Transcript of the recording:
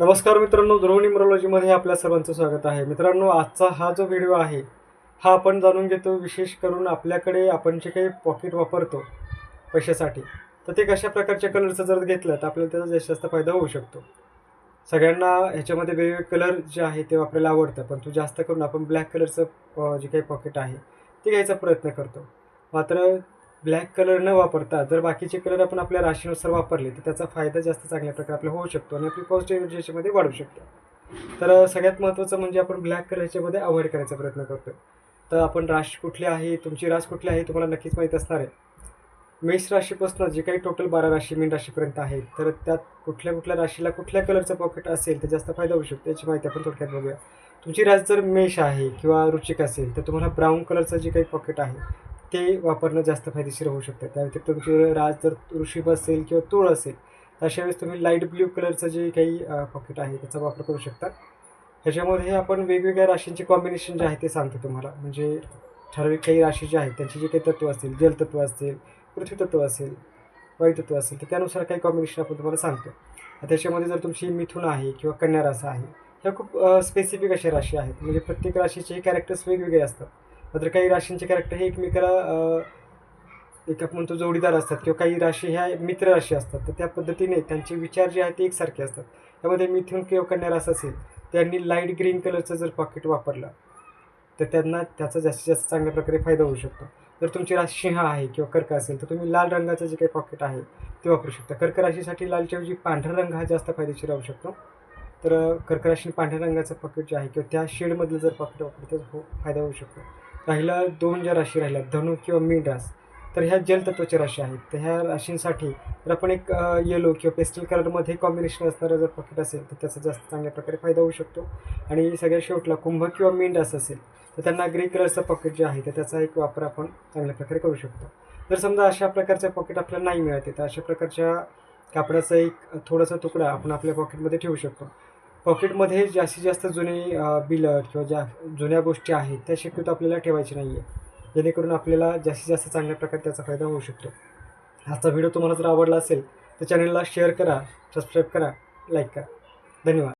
नमस्कार मित्रांनो ध्रुव न्यूमरोलॉजीमध्ये आपल्या सर्वांचं स्वागत आहे. मित्रांनो आजचा हा जो व्हिडिओ आहे हा आपण जाणून घेतो विशेष करून आपल्याकडे आपण जे काही पॉकेट वापरतो पैशासाठी तर ते कशा प्रकारच्या कलरचं जर घेतलं तर आपल्याला त्याचा जास्तीत जास्त फायदा होऊ शकतो. सगळ्यांना ह्याच्यामध्ये वेगवेगळे कलर जे आहे ते वापरायला आवडतं पण तो जास्त करून आपण ब्लॅक कलरचं जे काही पॉकेट आहे ते घ्यायचा प्रयत्न करतो. मात्र ब्लॅक कलर न वापरता जर बाकीचे कलर आपण आपल्या राशीनुसार वापरले तर त्याचा फायदा जास्त चांगल्या प्रकारे आपल्याला होऊ शकतो आणि आपली पॉझिटिव्ह एनर्जी याच्यामध्ये वाढू शकतो. तर सगळ्यात महत्त्वाचं म्हणजे आपण ब्लॅक कलर याच्यामध्ये अवॉइड करायचा प्रयत्न करतो तर आपण राशी कुठली आहे तुमची रास कुठली आहे तुम्हाला नक्कीच माहीत असणार आहे. मेष राशीपासून जे काही टोटल बारा राशी मीन राशीपर्यंत आहे तर त्यात कुठल्या कुठल्या राशीला कुठल्या कलरचं पॉकेट असेल तर जास्त फायदा होऊ शकतो. याची माहिती आपण थोडक्यात बघूया. तुमची रास जर मेष आहे किंवा रुचिक असेल तर तुम्हाला ब्राऊन कलरचं जे काही पॉकेट आहे ते वापरणं जास्त फायदेशीर होऊ शकतं. त्या व्यतिरिक्त तुमची राज जर ऋषभ असेल किंवा तुळ असेल तर अशा वेळेस तुम्ही लाइट ब्ल्यू कलरचं जे काही पॉकेट आहे त्याचा वापर करू शकता. ह्याच्यामध्ये आपण वेगवेगळ्या राशींचे कॉम्बिनेशन जे आहे ते सांगतो तुम्हाला. म्हणजे ठराविक काही राशी जे आहेत त्यांची जे काही तत्त्व असतील जलतत्व असतील पृथ्वीतत्व असेल वायुतत्व असेल तर त्यानुसार काही कॉम्बिनेशन आपण तुम्हाला सांगतो. त्याच्यामध्ये जर तुमची मिथुन आहे किंवा कन्या रास आहे ह्या खूप स्पेसिफिक अशा राशी आहेत. म्हणजे प्रत्येक राशीचे कॅरेक्टर्स वेगवेगळे असतात. मात्र काही राशींचे कॅरेक्टर हे एकमेकाला एक आपण म्हणतो जोडीदार असतात किंवा काही राशी ह्या मित्र राशी असतात. तर त्या पद्धतीने त्यांचे विचार जे आहेत ते एकसारखे असतात. त्यामध्ये मिथुन किंवा कन्या रास असेल त्यांनी लाइट ग्रीन कलरचं जर पॉकेट वापरलं तर त्यांना त्याचा जास्तीत जास्त चांगल्या प्रकारे फायदा होऊ शकतो. जर तुमची राशी सिंह आहे किंवा कर्क असेल तर तुम्ही लाल रंगाचं जे काही पॉकेट आहे ते वापरू शकता. कर्क राशीसाठी लालच्याऐवजी पांढरा रंग हा जास्त फायदेशीर राहू शकतो. तर कर्क राशी पांढऱ्या रंगाचं पॉकेट जे आहे किंवा त्या शेडमधलं जर पॉकेट वापरलं तर हो फायदा होऊ शकतो. राहिला दोन ज्या राशी राहिल्या धनु किंवा मीन रास. तर ह्या जलतत्वाच्या राशी आहेत. तर ह्या राशींसाठी जर आपण एक येलो किंवा पेस्टल कलरमध्ये कॉम्बिनेशन असणारं जर पॉकेट असेल तर त्याचा जास्त चांगल्या प्रकारे फायदा होऊ शकतो. आणि सगळ्या शेवटला कुंभ किंवा मीन रास असेल तर त्यांना ग्रे कलरचं पॉकेट जे आहे तर त्याचा एक वापर आपण चांगल्या प्रकारे करू शकतो. जर समजा अशा प्रकारचं पॉकेट आपल्याला नाही मिळते तर अशा प्रकारच्या कापडाचा एक थोडासा तुकडा आपण आपल्या पॉकेटमध्ये ठेवू शकतो. पॉकेटमध्ये जास्तीत जास्त जुने बिलं किंवा ज्या जुन्या गोष्टी आहेत त्या शक्यतो आपल्याला ठेवायची नाही आहे जेणेकरून आपल्याला जास्तीत जास्त चांगल्या प्रकारे त्याचा फायदा होऊ शकतो. आजचा व्हिडिओ तुम्हाला जर आवडला असेल तर चॅनलला शेअर करा सबस्क्राईब करा लाईक करा. धन्यवाद.